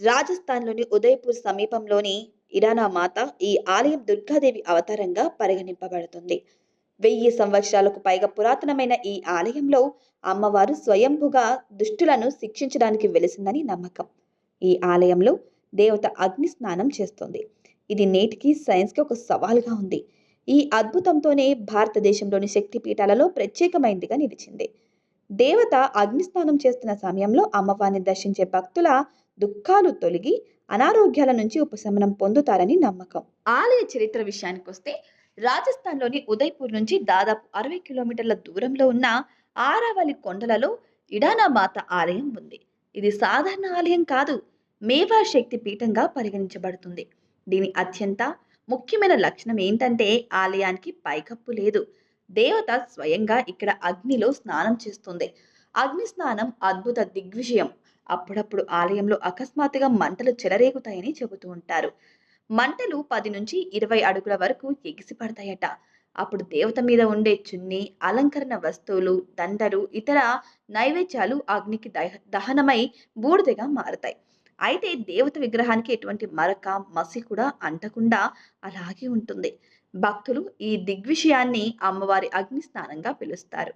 రాజస్థాన్‌లోని ఉదయపూర్ సమీపంలోని ఇరానా మాత ఈ ఆలయం దుర్గాదేవి అవతారంగా పరిగణింపబడుతుంది. వెయ్యి సంవత్సరాలకు పైగా పురాతనమైన ఈ ఆలయంలో అమ్మవారు స్వయంభుగా దుష్టులను శిక్షించడానికి వెలిసిందని నమ్మకం. ఈ ఆలయంలో దేవత అగ్ని స్నానం చేస్తుంది. ఇది నేటికి సైన్స్‌కి ఒక సవాల్‌గా ఉంది. ఈ అద్భుతంతోనే భారతదేశంలోని శక్తి పీఠాలలో ప్రత్యేకమైందిగా నిలిచింది. దేవత అగ్ని స్నానం చేస్తున్న సమయంలో అమ్మవారిని దర్శించే భక్తుల దుఃఖాలు తొలగి అనారోగ్యాల నుంచి ఉపశమనం పొందుతారని నమ్మకం. ఆలయ చరిత్ర విషయానికొస్తే రాజస్థాన్‌లోని ఉదయ్‌పూర్ నుంచి దాదాపు 60 కిలోమీటర్ల దూరంలో ఉన్న ఆరావళి కొండలలో ఇడానా మాత ఆలయం ఉంది. ఇది సాధారణ ఆలయం కాదు. మేవా శక్తి పీఠంగా పరిగణించబడుతుంది. దీని అత్యంత ముఖ్యమైన లక్షణం ఏంటంటే ఆలయానికి పైకప్పు లేదు. దేవత స్వయంగా ఇక్కడ అగ్నిలో స్నానం చేస్తుంది. అగ్ని స్నానం అద్భుత దిగ్విజయం. అప్పుడప్పుడు ఆలయంలో అకస్మాత్తుగా మంటలు చెలరేగుతాయని చెబుతూ ఉంటారు. మంటలు 10-20 అడుగుల వరకు ఎగిసిపడతాయట. అప్పుడు దేవత మీద ఉండే చున్నీ, అలంకరణ వస్తువులు, దండలు, ఇతర నైవేద్యాలు అగ్నికి దహ దహనమై బూడిదగా మారతాయి. అయితే దేవత విగ్రహానికి ఎటువంటి మరక, మసి కూడా అంటకుండా అలాగే ఉంటుంది. భక్తులు ఈ దిగ్విషయాన్ని అమ్మవారి అగ్ని స్నానంగా పిలుస్తారు.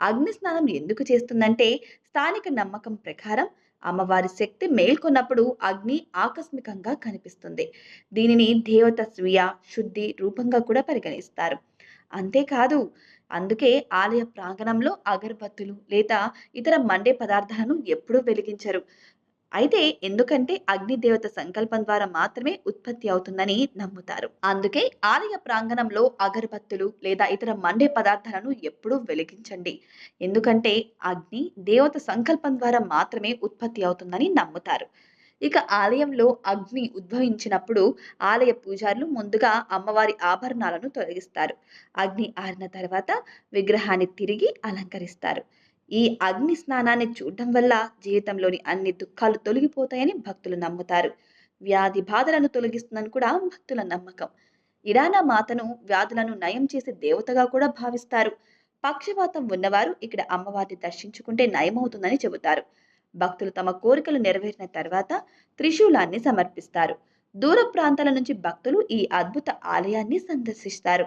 అగ్ని స్నానం ఎందుకు చేస్తుందంటే స్థానిక నమ్మకం ప్రకారం అమ్మవారి శక్తి మేల్కొన్నప్పుడు అగ్ని ఆకస్మికంగా కనిపిస్తుంది. దీనిని దేవత స్వీయ శుద్ధి రూపంగా కూడా పరిగణిస్తారు. అంతేకాదు అందుకే ఆలయ ప్రాంగణంలో అగరబత్తులు లేదా ఇతర మండే పదార్థాలను ఎప్పుడూ వెలిగించరు. అయితే ఎందుకంటే అగ్ని దేవత సంకల్పం ద్వారా మాత్రమే ఉత్పత్తి అవుతుందని నమ్ముతారు. అందుకే ఆలయ ప్రాంగణంలో అగరబత్తులు లేదా ఇతర మండే పదార్థాలను ఎప్పుడూ వెలిగించండి. ఎందుకంటే అగ్ని దేవత సంకల్పం ద్వారా మాత్రమే ఉత్పత్తి అవుతుందని నమ్ముతారు. ఇక ఆలయంలో అగ్ని ఉద్భవించినప్పుడు ఆలయ పూజారులు ముందుగా అమ్మవారి ఆభరణాలను తొలగిస్తారు. అగ్ని ఆరిన తర్వాత విగ్రహాన్ని తిరిగి అలంకరిస్తారు. ఈ అగ్ని స్నానాన్ని చూడటం వల్ల జీవితంలోని అన్ని దుఃఖాలు తొలగిపోతాయని భక్తులు నమ్ముతారు. వ్యాధి బాధలను తొలగిస్తుందని కూడా భక్తుల నమ్మకం. ఇరానా మాతను వ్యాధులను నయం చేసే దేవతగా కూడా భావిస్తారు. పక్షవాతం ఉన్నవారు ఇక్కడ అమ్మవారిని దర్శించుకుంటే నయమవుతుందని చెబుతారు. భక్తులు తమ కోరికలు నెరవేరిన తర్వాత త్రిశూలాన్ని సమర్పిస్తారు. దూర ప్రాంతాల నుంచి భక్తులు ఈ అద్భుత ఆలయాన్ని సందర్శిస్తారు.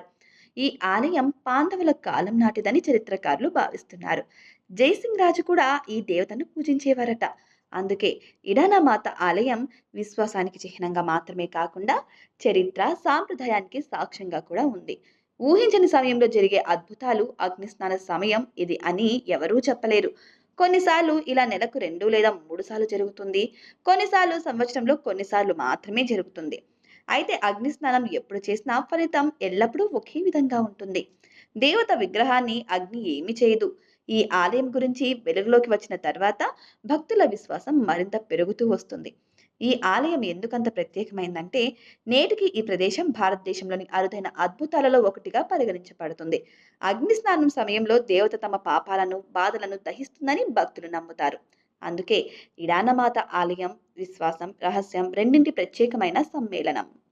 ఈ ఆలయం పాండవుల కాలం నాటిదని చరిత్రకారులు భావిస్తున్నారు. జయసింగ్ రాజు కూడా ఈ దేవతను పూజించేవారట. అందుకే ఇడానా మాత ఆలయం విశ్వాసానికి చిహ్నంగా మాత్రమే కాకుండా చరిత్ర, సాంప్రదాయానికి సాక్ష్యంగా కూడా ఉంది. ఊహించని సమయంలో జరిగే అద్భుతాలు అగ్నిస్నాన సమయం ఇది అని ఎవరూ చెప్పలేరు. కొన్నిసార్లు ఇలా నెలకు రెండు లేదా మూడు సార్లు జరుగుతుంది. కొన్నిసార్లు సంవత్సరంలో కొన్నిసార్లు మాత్రమే జరుగుతుంది. అయితే అగ్ని స్నానం ఎప్పుడు చేసినా ఫలితం ఎల్లప్పుడూ ఒకే విధంగా ఉంటుంది. దేవత విగ్రహాన్ని అగ్ని ఏమి చేయదు. ఈ ఆలయం గురించి వెలుగులోకి వచ్చిన తర్వాత భక్తుల విశ్వాసం మరింత పెరుగుతూ వస్తుంది. ఈ ఆలయం ఎందుకంత ప్రత్యేకమైందంటే నేటికి ఈ ప్రదేశం భారతదేశంలోని అరుదైన అద్భుతాలలో ఒకటిగా పరిగణించబడుతుంది. అగ్ని స్నానం సమయంలో దేవత తమ పాపాలను, బాధలను దహిస్తుందని భక్తులు నమ్ముతారు. అందుకే ఇడానమాత ఆలయం విశ్వాసం, రహస్యం రెండింటి ప్రత్యేకమైన సమ్మేళనం.